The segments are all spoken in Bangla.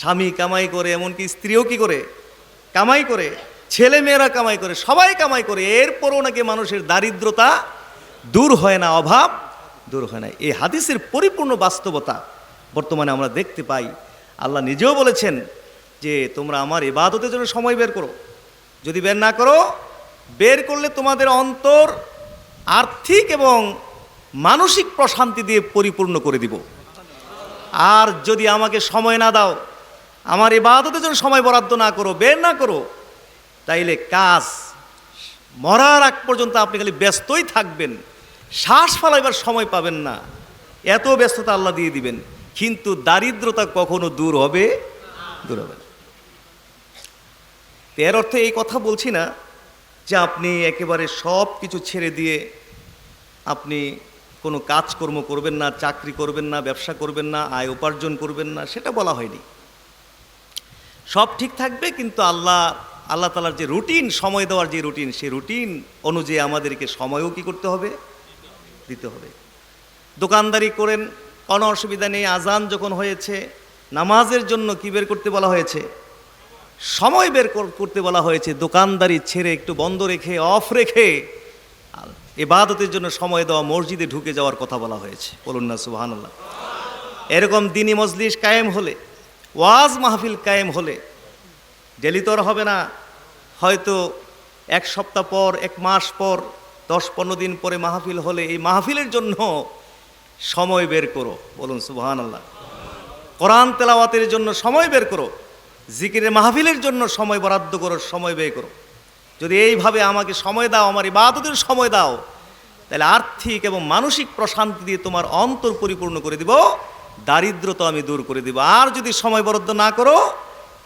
স্বামী কামাই করে, এমনকি স্ত্রীও কি করে? কামাই করে ছেলে মেয়েরা কামাই করে, সবাই কামাই করে, এরপরও নাকি মানুষের দারিদ্রতা দূর হয় না, অভাব দূর হয় না। এই হাদিসের পরিপূর্ণ বাস্তবতা বর্তমানে আমরা দেখতে পাই। আল্লাহ নিজেও বলেছেন যে, তোমরা আমার ইবাদতের জন্য সময় বের করো। যদি বের না করো, বের করলে তোমাদের অন্তর আর্থিক এবং মানসিক প্রশান্তি দিয়ে পরিপূর্ণ করে দিব। আর যদি আমাকে সময় না দাও আমার ইবাদতের জন্য সময় বরাদ্দ না করো, বের না করো, তাইলে কাজ মরার আগ পর্যন্ত আপনি খালি ব্যস্তই থাকবেন, শ্বাস ফালাইবার সময় পাবেন না, এত ব্যস্ততা আল্লাহ দিয়ে দিবেন, কিন্তু দারিদ্রতা কখনো দূর হবে? দূর হবে এর অর্থে এই কথা বলছি না যে আপনি একেবারে সব কিছু ছেড়ে দিয়ে আপনি কোনো কাজকর্ম করবেন না, চাকরি করবেন না, ব্যবসা করবেন না, আয় উপার্জন করবেন না, সেটা বলা হয়নি। সব ঠিক থাকবে, কিন্তু আল্লাহ আল্লাহ তালার যে রুটিন, সময় দেওয়ার যে রুটিন, সেই রুটিন অনুযায়ী আমাদেরকে সময়ও কি করতে হবে? দিতে হবে। দোকানদারি করেন, কোনো অসুবিধা নেই আজান যখন হয়েছে, নামাজের জন্য কি বের করতে বলা হয়েছে? সময় বের কর- করতে বলা হয়েছে, দোকানদারি ছেড়ে একটু বন্ধ রেখে, অফ রেখে এবাদতের জন্য সময় দেওয়া, মসজিদে ঢুকে যাওয়ার কথা বলা হয়েছে। বলুন না, সুবহানাল্লাহ। এরকম দিনী মজলিস কায়েম হলে ওয়াজ মাহফিল কায়েম হলে, ডেলি হবে না, হয়তো এক সপ্তাহ পর, এক মাস পর, দশ পনেরো দিন পরে মাহফিল হলে এই মাহফিলের জন্য সময় বের করো। বলুন সুবহান আল্লাহ কোরআন তেলাওয়াতের জন্য সময় বের করো, জিকিরের মাহফিলের জন্য সময় বরাদ্দ করো, সময় ব্যয় করো। যদি এইভাবে আমাকে সময় দাও, আমার ইবাদতের সময় দাও, তাহলে আর্থিক এবং মানসিক প্রশান্তি দিয়ে তোমার অন্তর পরিপূর্ণ করে দিব। দারিদ্রতা আমি দূর করে দিব। আর যদি সময় বরাদ্দ না করো,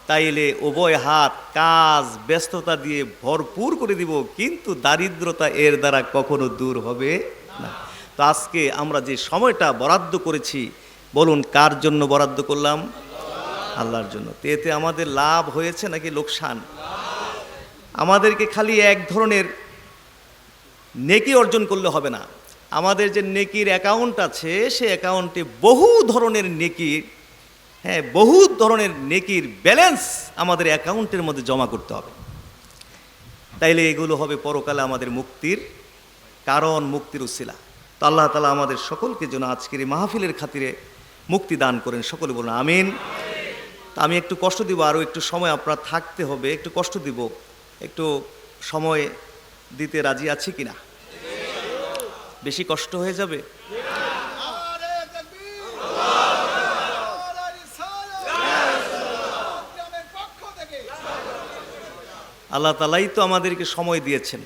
তাইলে উভয় হাত কাজ, ব্যস্ততা দিয়ে ভরপুর করে দিব। কিন্তু দারিদ্রতা এর দ্বারা কখনো দূর হবে না। তো আজকে আমরা যে সময়টা বরাদ্দ করেছি, বলুন কার জন্য বরাদ্দ করলাম? আল্লাহর জন্য। তো এতে আমাদের লাভ হয়েছে নাকি লোকসান? আমাদেরকে খালি এক ধরনের নেকি অর্জন করলে হবে না। আমাদের যে নেকির অ্যাকাউন্ট আছে সে অ্যাকাউন্টে বহু ধরনের নেকির হ্যাঁ বহু ধরনের নেকির ব্যালেন্স আমাদের অ্যাকাউন্টের মধ্যে জমা করতে হবে। তাইলে এগুলো হবে পরকালে আমাদের মুক্তির কারণ, মুক্তির উসিলা। তো আল্লাহ তালা আমাদের সকলকে যেন আজকের এই মাহফিলের খাতিরে মুক্তি দান করেন। সকলে বলুন, আমিন। তা আমি একটু কষ্ট দিব, আরও একটু সময় আপনার থাকতে হবে। একটু কষ্ট দিব, একটু সময় দিতে রাজি আছি কিনা? বেশি কষ্ট হয়ে যাবে? আল্লাহ তালাই তো আমাদেরকে সময় দিয়েছেন।